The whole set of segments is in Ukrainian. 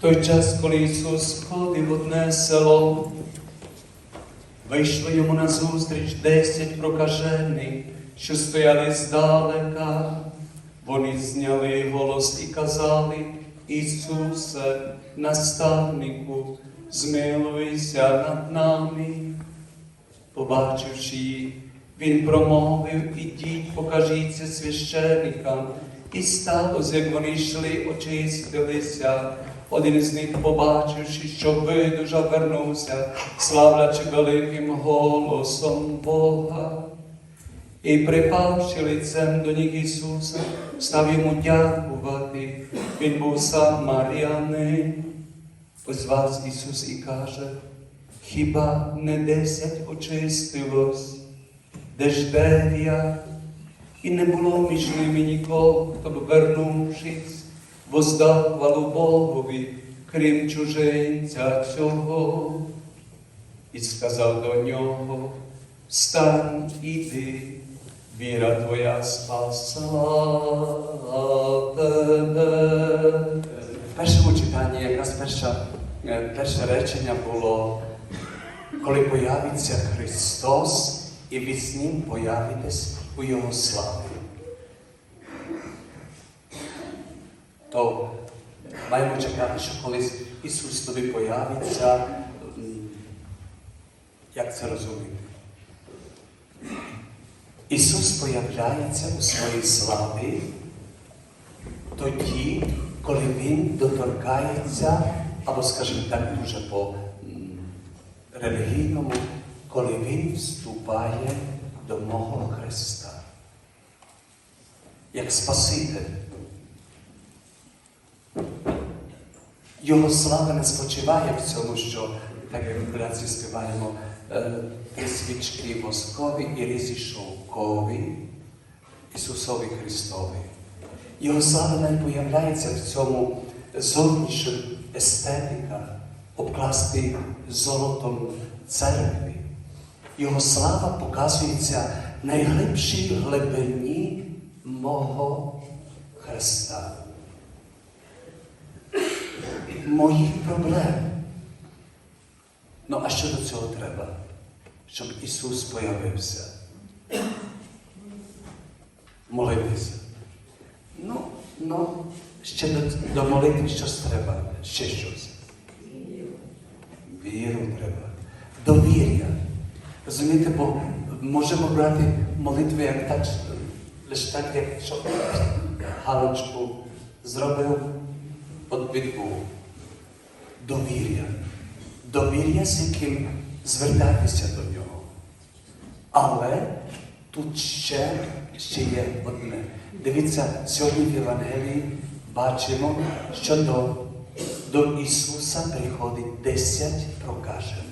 Той час, коли Ісус ходив в одне село, вийшли йому назустріч десять прокажених, що стояли здалека. Вони зняли голос і казали, Ісусе, наставнику, змилуйся над нами. Побачивши їх, він промовив, ідіть, покажіться священикам. І сталося, як вони йшли, очистилися. Один з них, побачивши, що видужав, вернувся, славлячи великим голосом Бога. І припавши лицем до ніг Ісуса, став йому дякувати. Він був сам Маріанин. Вас Ісус і каже, хіба не десять очистилось, де ж дев'ять, і не було між ними нікого, хто б вернувшись, воздав хвалу Богові, крім чужинця цього. І сказав до нього, встань, іди, віра твоя спасла тебе. В першому читанні якраз перша, е, перше речення було, коли появиться Христос, і ви з Ним появитесь у Його славі. То маємо чекати, що колись Ісус тобі появиться, як це розуміти? Ісус появляється у своїй славі тоді, коли Він доторкається, або, скажімо так, дуже по релігійному, коли Він вступає до мого Христа. Як Спаситель. Його слава не спочиває в цьому, що, так як в братці співаємо, е, три свічки воскові і різі шовкові Ісусові Христові. Його слава не появляється в цьому зовнішньому естетика, обкласти золотом церкви. Його слава показується найглибшій глибині мого Христа моїх проблем. Ну, а що до цього треба? Щоб Ісус появився. Молитися. Ну, ну, ще до, до молитви щось треба, ще щось. Віру треба. Довір'я. Розумієте, бо можемо брати молитви як так, лише так, як що галочку зробив, от відбув довір'я. Довір'я, з яким звертатися до нього. Але тут ще, ще є одне. Дивіться, сьогодні в Євангелії бачимо, що до, до Ісуса приходить десять прокажених.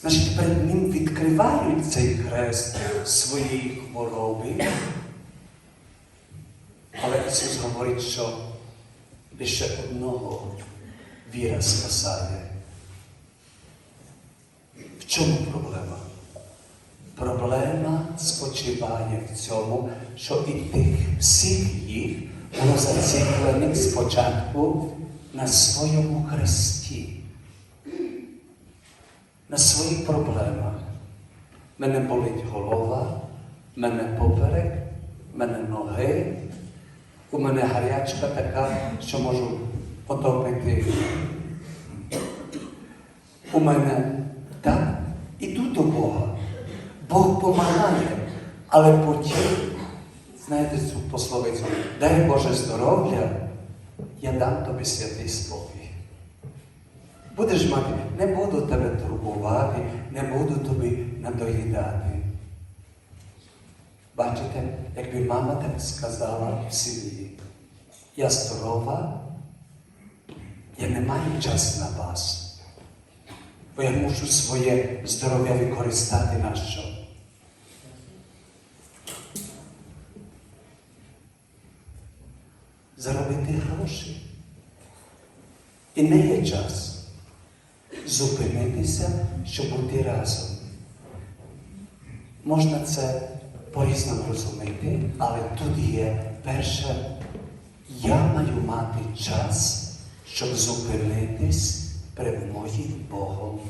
Значить, перед Ним відкривають цей хрест своєї хвороби. Але Ісус говорить, що лише одного віра спасає. В чому проблема? Проблема спочиває в цьому, що і тих всіх їх було заціклених спочатку на своєму хресті, на своїх проблемах. Мене болить голова, мене поперек, мене ноги, у мене гарячка така, що можу потопити. У мене так, іду до Бога. Бог помагає, але потім, знаєте цю пословицю, дай Боже здоров'я, я дам тобі святий спокій. Будеш мати, не буду тебе турбувати, не буду тобі надоїдати. Бачите, якби мама так сказала в сім'ї, я здорова, я не маю часу на вас. Бо я мушу своє здоров'я використати на що? Заробити гроші. І не є час зупинитися, щоб бути разом. Можна це по-різному розуміти, але тут є перше, я маю мати час, щоб зупинитись перед моїм Богом,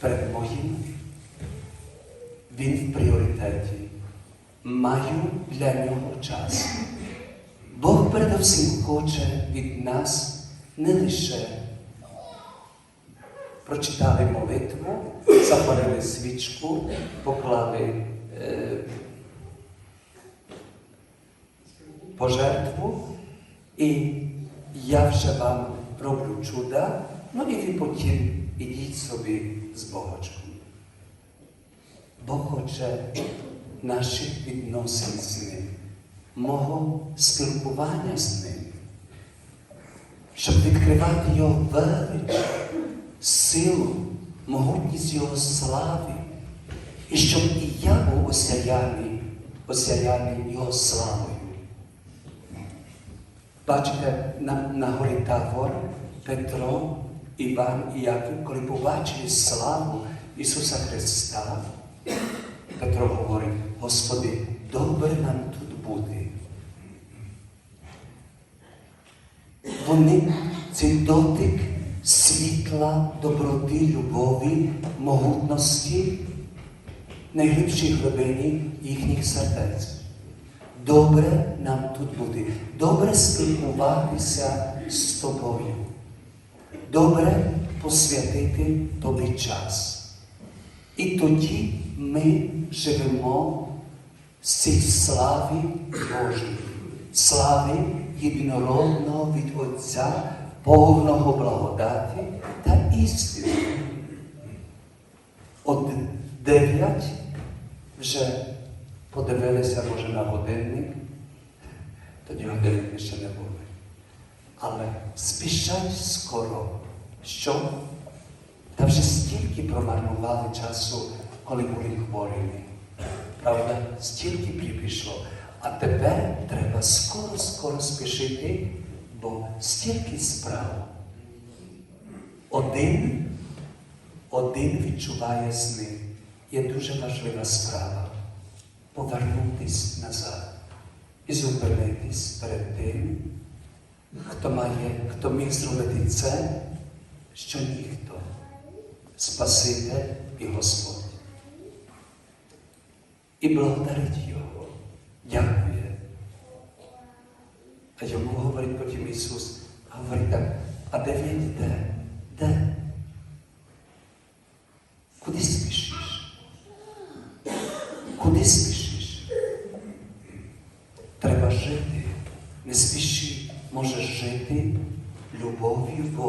перед моїм. Він в пріоритеті. Маю для нього час. Бог передовсім хоче від нас не лише прочитали молитву, запалили свічку, поклали е, пожертву, і я вже вам роблю чуда, ну і ви потім ідіть собі з Богочком. Бог хоче наших відносин з ним, мого спілкування з ним, щоб відкривати Його велич, силу, могутність Його слави, і щоб і я був осяяний, осяяний Його славою. Бачите, на, на горі Тавор Петро, Іван і Яків, коли побачили славу Ісуса Христа, Петро говорить, Господи, добре нам тут бути. Вони цей дотик світла, доброти, любові, могутності, найглибшій глибині їхніх сердець. Добре нам тут бути, добре спілкуватися з тобою, добре посвятити тобі час. І тоді ми живемо з цій слави Божої, слави єдинородного від Отця, повного благодаті та істини. От дев'ять вже подивилися, може, на годинник, тоді годинники ще не були. Але спішать скоро, що та вже стільки промарнували часу, коли були хворими. Правда, стільки припішло. А тепер треба скоро-скоро спішити, бо стільки справ. Один, один відчуває з ним. Є дуже важлива справа повернутись назад і зупинитись перед тим, хто має, хто міг зробити це, що ніхто. Спаситель і Господь. І благодарить Його, дякує. А йому говорить потім Ісус, говорить так, а де він йде?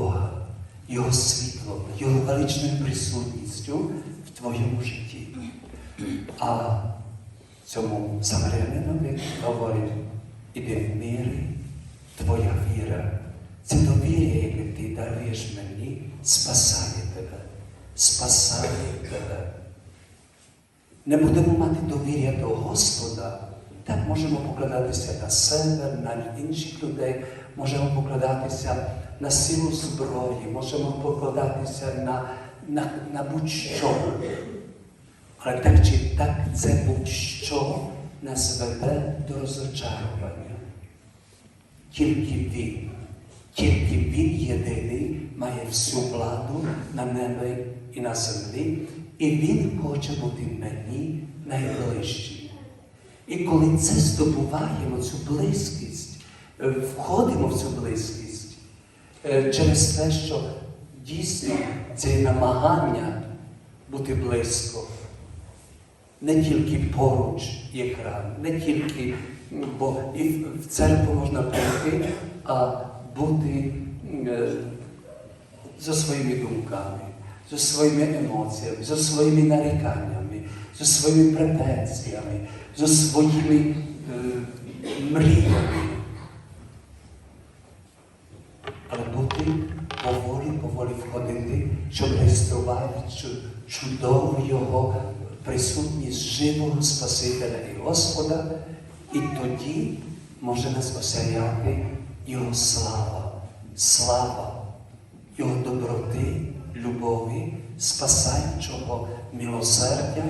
Бога. Його світлом, Його величною присутністю в твоєму житті. А цьому самарянинові говорить, іди в мирі, твоя віра. Це довір'я, яке ти даруєш мені, спасає тебе, спасає тебе. Не будемо мати довір'я до Господа, так можемо покладатися на себе, на інших людей, можемо покладатися на силу зброї, можемо покладатися на, на, на будь-що. Але так чи так це будь-що нас веде до розочарування. Тільки Він, тільки Він єдиний має всю владу на небі і на землі, і Він хоче бути мені найближчим. І коли це здобуваємо, цю близькість, входимо в цю близькість через те, що дійсно це намагання бути близько. Не тільки поруч є храм, не тільки, бо і в церкву можна прийти, а бути е, за своїми думками, за своїми емоціями, за своїми наріканнями, за своїми претензіями, за своїми е, мріями. Чудову Його присутність живого Спасителя і Господа, і тоді може нас осяяти Його слава, слава, Його доброти, любові, спасаючого милосердя.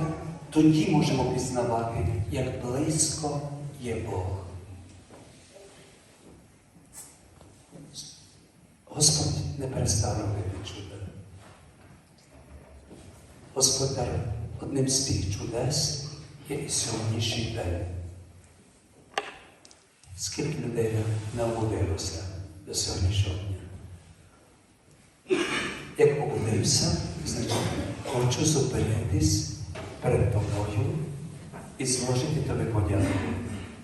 Тоді можемо пізнавати, як близько є Бог. не перестав робити чуда. Господар одним з тих чудес є і сьогоднішній день. Скільки людей наводилося до сьогоднішнього дня? Як погодився, значить, хочу зупинитись перед тобою і зложити тобі подяку.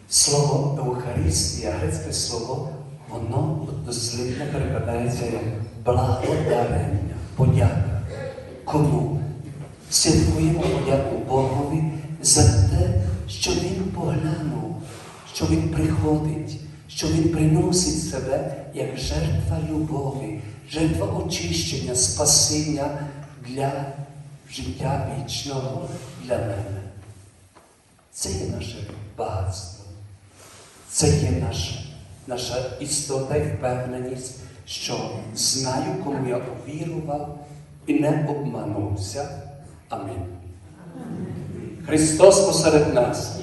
Слово Евхаристія, грецьке слово, воно дослідно перекладається як благодарення, подяка. Кому? Святкуємо подяку Богові за те, що Він поглянув, що Він приходить, що Він приносить себе як жертва любові, жертва очищення, спасіння для життя вічного для мене. Це є наше багатство. Це є наша, наша істота і впевненість, що знаю, кому я увірував і не обманувся. Амінь. Христос посеред нас.